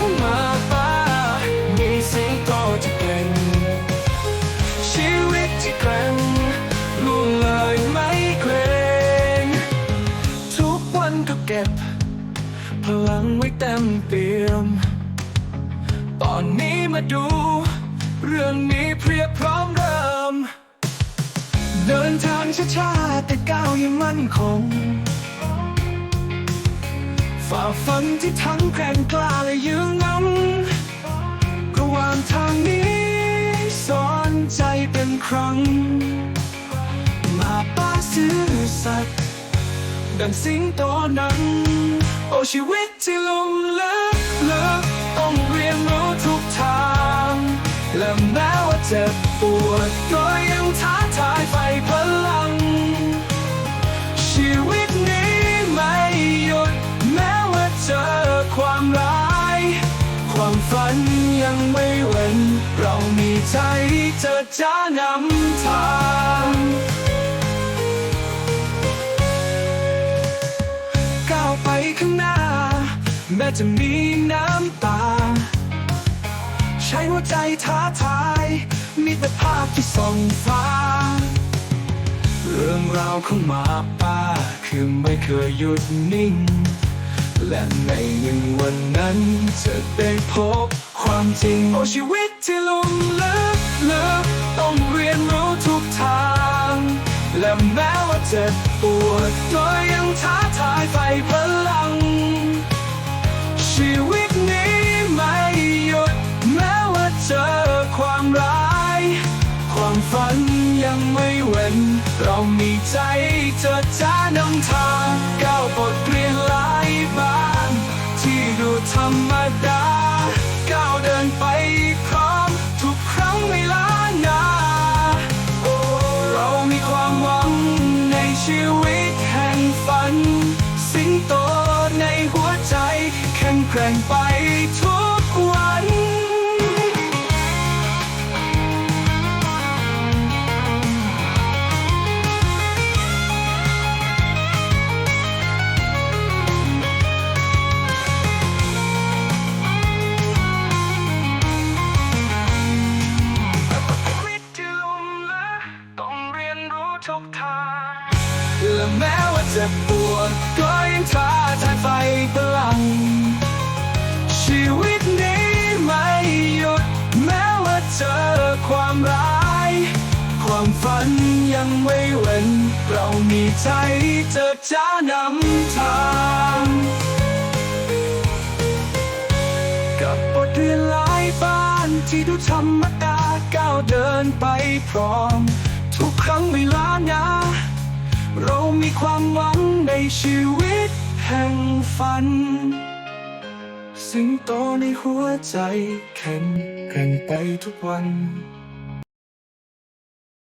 ของมาป่ามีสิ่งโตที่เก่งชีวิตที่แกร่งลุงเลยไม่เกรงทุกวันก็เก็บ พลังไว้เต็มเปี่ยม ตอนนี้มาดู เรื่องนี้เพียบพร้อมเริ่ม เดินทางช้าๆแต่ก้าวยังมั่นคง ฝันที่ทั้งแกร่งกล้าและยืนงำระหว่างทางนี้สอนใจเป็นครั้ง มาป้าซื่อสัตย์ดังสิงโตนั้น โอชีวิตที่ลุลึกลึก ยังไม่เว้น เรามีใจจะจ้านำทางก้าวไปข้างหน้า แม้จะมีน้ำตา ใช้หัวใจท้าทายมิตรภาพที่ส่องฟ้า เรื่องราวของหมาป่า คือไม่เคยหยุดนิ่งและในหนึ่งวันนั้นจะได้พบ จริง โอชีวิตที่ลุ่มลึกลึกต้องเรียนรู้ทุกทาง และแม้ว่าเจ็บปวดก็ยังท้าทายไฟพลัง ชีวิตนี้ไม่หยุด แม้ว่าเจอความร้าย ความฝันยังไม่เว้น เรามีใจจะจ้านำทางก้าวบทเรียน สิงโตในหัวใจแข็งแกร่งไปทุกวันวิตที่ลุ่มลึกต้องเรียนรู้ทุกทาง และแม้ว่า เจ็บปวดก็ยังท้าทายไฟพลัง ชีวิตนี้ไม่หยุดแม้ว่าเจอความร้าย ความฝันยังไม่เว้น เรามีใจจะจ้านำทางกับบทเรียนหลายบ้านที่ดูธรรมดาก้าวเดินไปพร้อม ทุกครั้งเวลานะเรา ความหวังในชีวิตแห่งฝัน สิงโตในหัวใจแข็งแกร่งไปทุกวัน